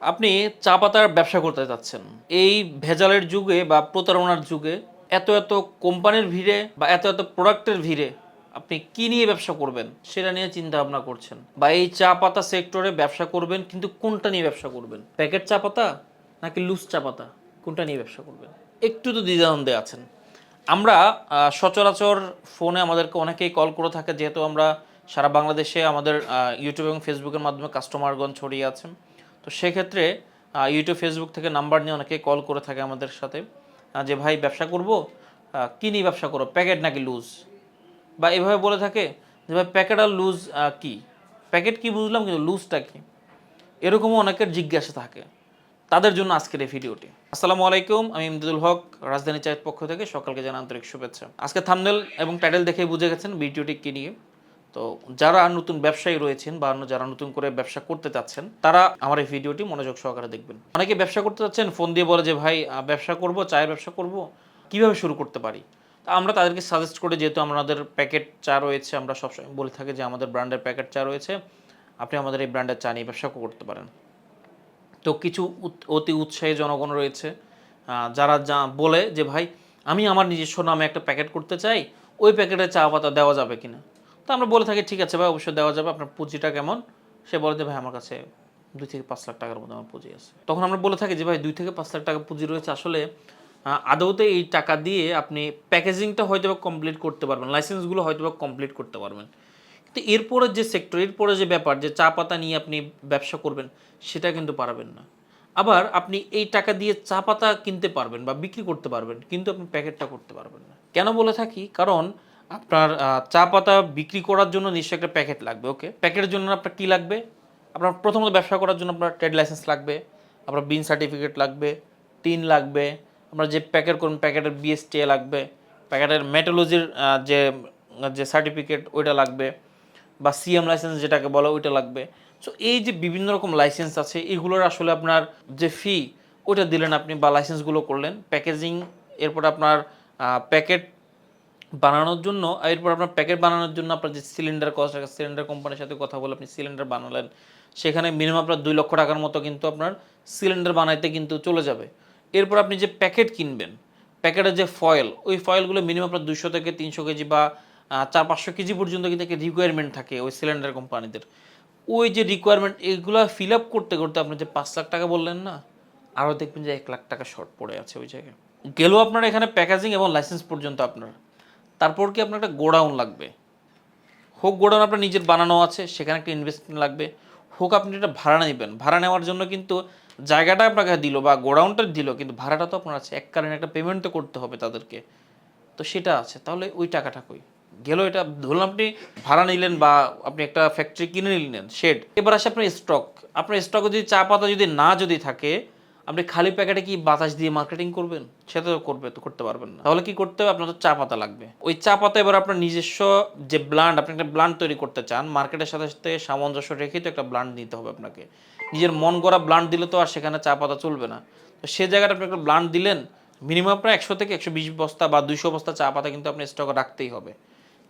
আপনি চা পাতার ব্যবসা করতে চাচ্ছেন এই ভেজালের যুগে বা প্রতারণার যুগে এত এত কোম্পানির ভিড়ে বা এত এত প্রোডাক্টের ভিড়ে আপনি কি নিয়ে ব্যবসা করবেন সেটা নিয়ে চিন্তা ভাবনা করছেন। বা এই চা পাতা সেক্টরে ব্যবসা করবেন কিন্তু কোনটা নিয়ে ব্যবসা করবেন? প্যাকেট চা পাতা নাকি লুজ চা পাতা? কোনটা নিয়ে ব্যবসা করবেন? একটু তো দ্বিধাদ্বন্দ্বে আছেন। আমরা সচরাচর ফোনে আমাদেরকে অনেকেই কল করে থাকে, যেহেতু আমরা সারা বাংলাদেশে আমাদের ইউটিউব এবং ফেসবুকের মাধ্যমে কাস্টমারগণ ছড়িয়ে আছেন। তো সেক্ষেত্রে ইউটিউব ফেসবুক থেকে নাম্বার নিয়ে অনেকে কল করে থাকে আমাদের সাথে যে, ভাই, ব্যবসা করব? কি নিয়ে ব্যবসা করো? প্যাকেট নাকি লুজ বা এভাবে বলে থাকে যে, ভাই, প্যাকেট আর লুজ কি? প্যাকেট কি বুঝলাম, কিন্তু লুজটা কি? এরকমও অনেকের জিজ্ঞাসা থাকে তাদের জন্য আজকের এই ভিডিওটি। আসসালামু আলাইকুম, আমি ইমদাদুল হক, রাজধানী চায়ের পক্ষ থেকে সকালকে জানা আন্তরিক শুভেচ্ছা। আজকে থামনেল এবং টাইটেল দেখে বুঝে গেছেন ভিডিওটি কি নিয়ে। তো যারা নতুন ব্যবসায়ী রয়েছেন বা অন্য যারা নতুন করে ব্যবসা করতে চাচ্ছেন, তারা আমার এই ভিডিওটি মনোযোগ সহকারে দেখবেন। অনেকে ব্যবসা করতে চাচ্ছেন, ফোন দিয়ে বলে যে, ভাই ব্যবসা করব, চায়ের ব্যবসা করব, কীভাবে শুরু করতে পারি? তা আমরা তাদেরকে সাজেস্ট করে, যেহেতু আমাদের প্যাকেট চা রয়েছে, আমরা সবসময় বলে থাকি যে, আমাদের ব্র্যান্ডের প্যাকেট চা রয়েছে, আপনি আমাদের এই ব্র্যান্ডের চা নিয়ে ব্যবসা করতে পারেন। তো কিছু অতি উৎসাহী জনগণ রয়েছে যারা যা বলে যে, ভাই, আমি আমার নিজস্ব নামে একটা প্যাকেট করতে চাই, ওই প্যাকেটে চা পাতা দেওয়া যাবে কিনা? তো আমরা বলে থাকি, ঠিক আছে ভাই, অবশ্যই দেওয়া যাবে। আপনার পুঁজিটা কেমন? সে বলে যে, ভাই, আমার কাছে দুই থেকে পাঁচ লাখ টাকার মতো আমার পুঁজি আছে। তখন আমরা বলে থাকি যে, ভাই, দুই থেকে পাঁচ লাখ টাকা পুঁজি রয়েছে। আসলে আদৌতে এই টাকা দিয়ে আপনি প্যাকেজিংটা হয়তো বা কমপ্লিট করতে পারবেন, লাইসেন্সগুলো হয়তো বা কমপ্লিট করতে পারবেন। কিন্তু এরপরে যে সেক্টর, এরপরে যে ব্যাপার, যে চা পাতা নিয়ে আপনি ব্যবসা করবেন, সেটা কিন্তু পারবেন না। আবার আপনি এই টাকা দিয়ে চা পাতা কিনতে পারবেন বা বিক্রি করতে পারবেন, কিন্তু আপনি প্যাকেটটা করতে পারবেন না। কেন বলে থাকি? কারণ আপনার চা পাতা বিক্রি করার জন্য নিশ্চয়ই একটা প্যাকেট লাগবে ওকে প্যাকেটের জন্য আপনার কি লাগবে? আপনার প্রথমত ব্যবসা করার জন্য আপনার ট্রেড লাইসেন্স লাগবে, আপনার বিন সার্টিফিকেট লাগবে, টিন লাগবে, আপনার যে প্যাকেট করুন, প্যাকেটের বিএসটিএ লাগবে, প্যাকেটের মেটোলজির যে যে সার্টিফিকেট ওইটা লাগবে, বা সিএম লাইসেন্স যেটাকে বলে, ওইটা লাগবে। সো এই যে বিভিন্ন রকম লাইসেন্স আছে, এগুলোর আসলে আপনার যে ফি ওইটা দিলেন আপনি বা লাইসেন্সগুলো করলেন প্যাকেজিং এরপর আপনার প্যাকেট বানানোর জন্য এরপর আপনার প্যাকেট বানানোর জন্য আপনার যে সিলিন্ডার কস্ট সিলিন্ডার কোম্পানির সাথে কথা বলে আপনি সিলিন্ডার বানালেন, সেখানে মিনিমাম আপনার দুই লক্ষ টাকার মতো কিন্তু আপনার সিলিন্ডার বানাইতে কিন্তু চলে যাবে। এরপর আপনি যে প্যাকেট কিনবেন, প্যাকেটের যে ফয়েল ওই ফয়েলগুলো মিনিমাম আপনার দুশো থেকে তিনশো কেজি বা চার পাঁচশো কেজি পর্যন্ত কিন্তু একটা রিকোয়ারমেন্ট থাকে ওই সিলিন্ডার কোম্পানিদের ওই যে রিকোয়ারমেন্ট এগুলো ফিল আপ করতে করতে আপনি যে পাঁচ লাখ টাকা বললেন না, আরও দেখবেন যে এক লাখ টাকা শর্ট পড়ে আছে ওই জায়গায়। গেলেও আপনার এখানে প্যাকেজিং এবং লাইসেন্স পর্যন্ত আপনার। তারপর কি আপনার একটা গোডাউন লাগবে? হোক গোডাউন আপনার নিজের বানানো আছে, সেখানে একটা ইনভেস্টমেন্ট লাগবে। হোক আপনি এটা ভাড়া নেবেন, ভাড়া নেওয়ার জন্য কিন্তু জায়গাটা আপনাকে দিল বা গোডাউনটা দিল, কিন্তু ভাড়াটা তো আপনার আছে। এককালীন একটা পেমেন্ট তো করতে হবে তাদেরকে। তো সেটা আছে। তাহলে ওই টাকাটা কই? গেল এটা, ধরুন আপনি ভাড়া নিলেন বা আপনি একটা ফ্যাক্টরি কিনে নিলেন শেড এবার আসে আপনার স্টক আপনার স্টকে যদি চা পাতা যদি না যদি থাকে আপনি খালি প্যাকেটে কি বাতাস দিয়ে মার্কেটিং করবেন? সেটা তো করবে, তো করতে পারবেন না। তাহলে কি করতে হবে? আপনার তো চা পাতা লাগবে। ওই চা পাতা এবার আপনার নিজস্ব যে ব্লান্ড আপনি একটা ব্লান্ড তৈরি করতে চান মার্কেটের সাথে সাথে সামঞ্জস্য রেখে তো একটা ব্লান্ড নিতে হবে আপনাকে। নিজের মন গড়া ব্লান্ড দিলে তো আর সেখানে চা পাতা চলবে না। তো সে জায়গাটা আপনি একটা ব্লান্ড দিলেন মিনিমাম প্রায় একশো থেকে একশো বিশ বস্তা বা দুইশো বস্তা চা পাতা কিন্তু আপনি স্টকে রাখতেই হবে।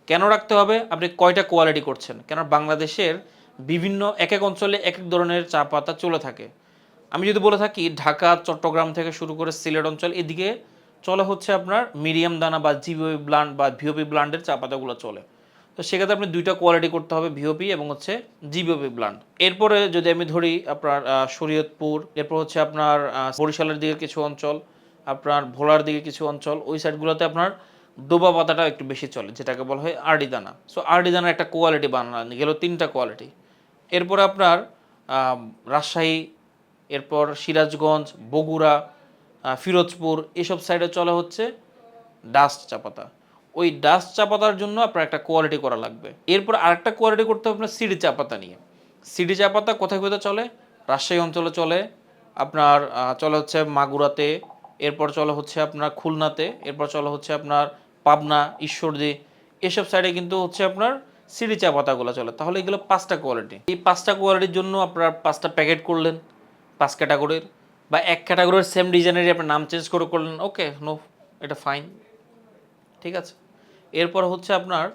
কেন রাখতে হবে? আপনি কয়টা কোয়ালিটি করছেন? কেন বাংলাদেশের বিভিন্ন এক এক অঞ্চলে এক এক ধরনের চা পাতা চলে থাকে। আমি যদি বলে থাকি, ঢাকা, চট্টগ্রাম থেকে শুরু করে সিলেট অঞ্চল, এদিকে চলে হচ্ছে আপনার মিডিয়াম দানা বা জিওপি ব্লান্ড বা ভিওপি ব্লান্ডের চা পাতাগুলো চলে। তো সেক্ষেত্রে আপনি দুইটা কোয়ালিটি করতে হবে ভিওপি এবং হচ্ছে জিবিওপি ব্লান্ড এরপরে যদি আমি ধরি আপনার শরীয়তপুর, এরপর হচ্ছে আপনার বরিশালের দিকে কিছু অঞ্চল, আপনার ভোলার দিকে কিছু অঞ্চল, ওই সাইডগুলোতে আপনার ডোবা পাতাটা একটু বেশি চলে, যেটাকে বলা হয় আরডি দানা। সো আরডি দানার একটা কোয়ালিটি বানানো গেল তিনটা কোয়ালিটি এরপরে আপনার রাজশাহী এরপর সিরাজগঞ্জ, বগুড়া ফিরোজপুর, এসব সাইডে চলে হচ্ছে ডাস্ট চা পাতা ওই ডাস্ট চা পাতার জন্য আপনার একটা কোয়ালিটি করা লাগবে। এরপর আরেকটা কোয়ালিটি করতে হবে আপনার সিডি চা পাতা নিয়ে। সিডি চা পাতা কোথায় কোথায় চলে? রাজশাহী অঞ্চলে চলে। আপনার চলে হচ্ছে মাগুরাতে, এরপর চলে হচ্ছে আপনার খুলনাতে, এরপর চলে হচ্ছে আপনার পাবনা, ঈশ্বরদী, এসব সাইডে কিন্তু হচ্ছে আপনার সিডি চা পাতাগুলো চলে। তাহলে এগুলো পাঁচটা কোয়ালিটি এই পাঁচটা কোয়ালিটির জন্য আপনার পাঁচটা প্যাকেট করলেন। পাঁচ ক্যাটাগরির বা এক ক্যাটাগরির সেম ডিজাইনেরই আপনার নাম চেঞ্জ করে করলেন ওকে নো এটা ফাইন ঠিক আছে? এরপর হচ্ছে আপনার,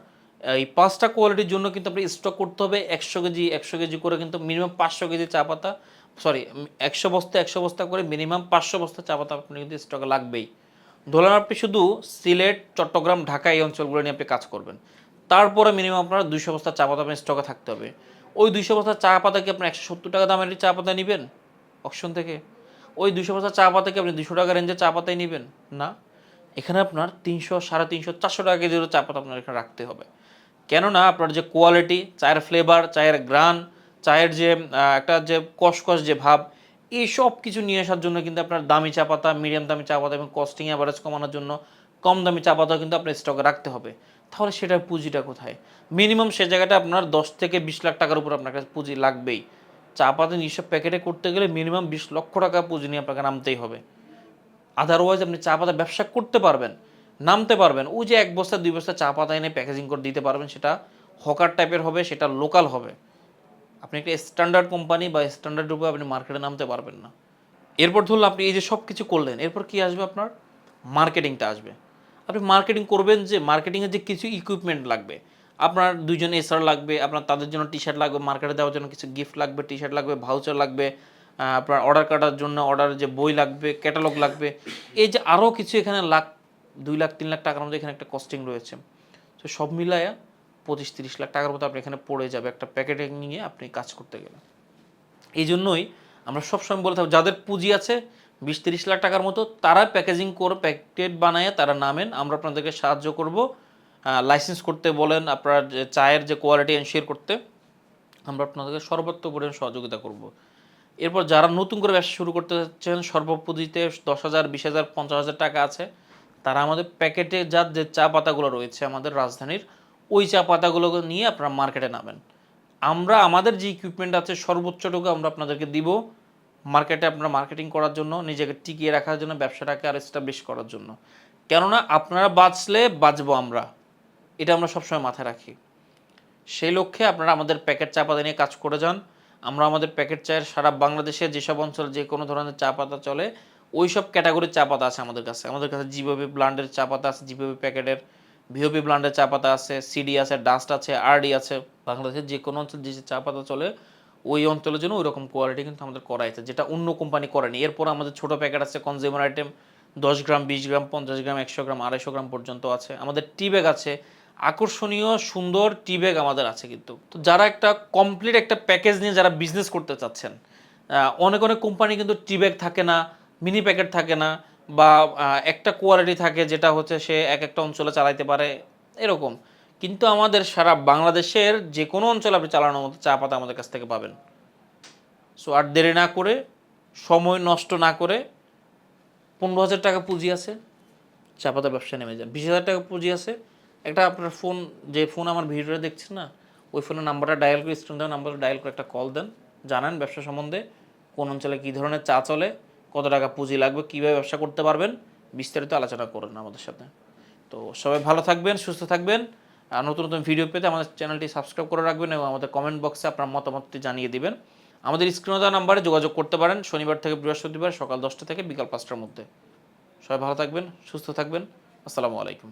এই পাঁচটা কোয়ালিটির জন্য কিন্তু আপনি স্টক করতে হবে একশো কেজি একশো কেজি করে কিন্তু মিনিমাম পাঁচশো কেজি চা পাতা সরি একশো বস্তা একশো বস্তা করে মিনিমাম পাঁচশো বস্তা চা পাতা আপনি কিন্তু স্টকে লাগবেই। ধরুন আপনি শুধু সিলেট, চট্টগ্রাম, ঢাকা এই অঞ্চলগুলো নিয়ে আপনি কাজ করবেন। তারপরে মিনিমাম আপনার দুইশো বস্তা চা পাতা আপনার স্টকে থাকতে হবে। ওই দুইশো বস্তা চা পাতা কি আপনি একশো সত্তর টাকা দামের চা পাতা নেবেন? অপশন থেকে? ওই দুশো বস্তা চা পাতা কি আপনি দুশো টাকা রেঞ্জে চা পাতাই নেবেন? না। এখানে আপনার তিনশো, সাড়ে তিনশো, চারশো টাকা কেজির চা পাতা আপনার এখানে রাখতে হবে। কেননা আপনার যে কোয়ালিটি চায়ের ফ্লেভার চায়ের গ্রান চায়ের যে একটা যে কসকস যে ভাব, এই সব কিছু নিয়ে আসার জন্য কিন্তু আপনার দামি চা পাতা মিডিয়াম দামি চা পাতা এবং কস্টিং অ্যাভারেজ কমানোর জন্য কম দামি চা পাতাও কিন্তু আপনার স্টকে রাখতে হবে। তাহলে সেটার পুঁজিটা কোথায়? মিনিমাম সে জায়গাটা আপনার দশ থেকে বিশ লাখ টাকার উপর আপনার কাছে পুঁজি লাগবেই। চা পাতা নিঃসব প্যাকেটে করতে গেলে মিনিমাম বিশ লক্ষ টাকা পুঁজি নিয়ে আপনাকে নামতেই হবে। আদারওয়াইজ আপনি চা পাতা ব্যবসা করতে পারবেন, নামতে পারবেন। ওই যে এক বস্তা, দুই বস্তা চা পাতা এনে প্যাকেজিং করে দিতে পারবেন, সেটা হকার টাইপের হবে, সেটা লোকাল হবে। আপনি একটা স্ট্যান্ডার্ড কোম্পানি বা স্ট্যান্ডার্ড রূপে আপনি মার্কেটে নামতে পারবেন না। এরপর ধরুন আপনি এই যে সব কিছু করলেন, এরপর কি আসবে আপনার? মার্কেটিংটা আসবে। আপনি মার্কেটিং করবেন যে মার্কেটিংয়ের যে কিছু ইকুইপমেন্ট লাগবে আপনার দুইজন এসআর লাগবে, আপনার তাদের জন্য টি শার্ট লাগবে মার্কেটে দেওয়ার জন্য কিছু গিফট লাগবে টি শার্ট লাগবে ভাউচার লাগবে আপনার অর্ডার কাটার জন্য অর্ডার যে বই লাগবে ক্যাটালগ লাগবে, এই যে আরও কিছু এখানে লাখ, দুই লাখ, তিন লাখ টাকার মধ্যে এখানে একটা কস্টিং রয়েছে। তো সব মিলায়া পঁচিশ, তিরিশ লাখ টাকার মতো আপনি এখানে পড়ে যাবে, একটা প্যাকেটিং নিয়ে আপনি কাজ করতে গেলে। এই জন্যই আমরা সবসময় বলে থাকব যাদের পুঁজি আছে, বিশ, তিরিশ লাখ টাকার মতো তারা প্যাকেজিং করে প্যাকেট বানায় তারা নামেন, আমরা আপনাদেরকে সাহায্য করব। লাইসেন্স করতে বলেন, আপনার যে চায়ের যে কোয়ালিটি এনশিওর করতে, আমরা আপনাদেরকে সর্বোত্তপরিমাণ সহযোগিতা করব। এরপর যারা নতুন করে ব্যবসা শুরু করতে চাচ্ছেন সর্বপুঁজিতে দশ হাজার, বিশ হাজার, পঞ্চাশ হাজার টাকা আছে, তারা আমাদের প্যাকেটে যার যে চা পাতাগুলো রয়েছে আমাদের রাজধানীর, ওই চা পাতাগুলো নিয়ে আপনারা মার্কেটে নামেন। আমরা, আমাদের যে ইকুইপমেন্ট আছে, সর্বোচ্চটুকু আমরা আপনাদেরকে দিব মার্কেটে আপনারা মার্কেটিং করার জন্য, নিজেকে টিকিয়ে রাখার জন্য, ব্যবসাটাকে আর এস্টাবলিশ করার জন্য। কেননা, আপনারা বাঁচলে বাঁচবো আমরা। এটা আমরা সবসময় মাথায় রাখি। সেই লক্ষ্যে আপনারা আমাদের প্যাকেট চা পাতা নিয়ে কাজ করে যান। আমরা আমাদের প্যাকেট চায়ের সারা বাংলাদেশের যেসব অঞ্চলে যে কোনো ধরনের চা পাতা চলে ওই সব ক্যাটাগরির চা পাতা আছে আমাদের কাছে। আমাদের কাছে জিবিবি ব্লান্ডের চা পাতা আছে জিবিবি প্যাকেটের ভিওপি ব্লান্ডের চা পাতা আছে, সিডি আছে, ডাস্ট আছে আরডি আছে। বাংলাদেশের যে কোনো অঞ্চল যে চা পাতা চলে, ওই অঞ্চলের জন্য ওই রকম কোয়ালিটি কিন্তু আমাদের করা আছে, যেটা অন্য কোম্পানি করেনি। এরপর আমাদের ছোট প্যাকেট আছে কনজিউমার আইটেম দশ গ্রাম, বিশ গ্রাম, পঞ্চাশ গ্রাম, একশো গ্রাম, আড়াইশো গ্রাম পর্যন্ত আছে। আমাদের টি ব্যাগ আছে আকর্ষণীয়, সুন্দর টি ব্যাগ আমাদের আছে কিন্তু। তো যারা একটা কমপ্লিট একটা প্যাকেজ নিয়ে যারা বিজনেস করতে চাচ্ছেন অনেক অনেক কোম্পানি কিন্তু টি ব্যাগ থাকে না মিনি প্যাকেট থাকে না, বা একটা কোয়ালিটি থাকে যেটা হচ্ছে সে এক একটা অঞ্চলে চালাইতে পারে, এরকম। কিন্তু আমাদের সারা বাংলাদেশের যে কোনো অঞ্চলে আপনি চালানোর মতো চা পাতা আমাদের কাছ থেকে পাবেন। সো আর দেরি না করে, সময় নষ্ট না করে, পনেরো হাজার টাকা পুঁজি আছে, চা পাতা ব্যবসা নেমে যান। বিশ হাজার টাকা পুঁজি আছে একটা আপনার ফোন যে ফোন আমার ভিডিওটা দেখছেন না, ওই ফোনের নাম্বারটা ডায়াল করে স্ক্রিন দেওয়া নাম্বারটা ডায়াল করে একটা কল দেন, জানান ব্যবসা সম্বন্ধে, কোন অঞ্চলে কী ধরনের চা চলে, কত টাকা পুঁজি লাগবে, কীভাবে ব্যবসা করতে পারবেন, বিস্তারিত আলোচনা করুন আমাদের সাথে। তো সবাই ভালো থাকবেন, সুস্থ থাকবেন, আর নতুন নতুন ভিডিও পেতে আমাদের চ্যানেলটি সাবস্ক্রাইব করে রাখবেন এবং আমাদের কমেন্ট বক্সে আপনার মতামতটি জানিয়ে দিবেন। আমাদের স্ক্রিনে দেওয়া নাম্বারে যোগাযোগ করতে পারেন, শনিবার থেকে বৃহস্পতিবার সকাল দশটা থেকে বিকাল পাঁচটার মধ্যে। সবাই ভালো থাকবেন, সুস্থ থাকবেন, আসসালামু আলাইকুম।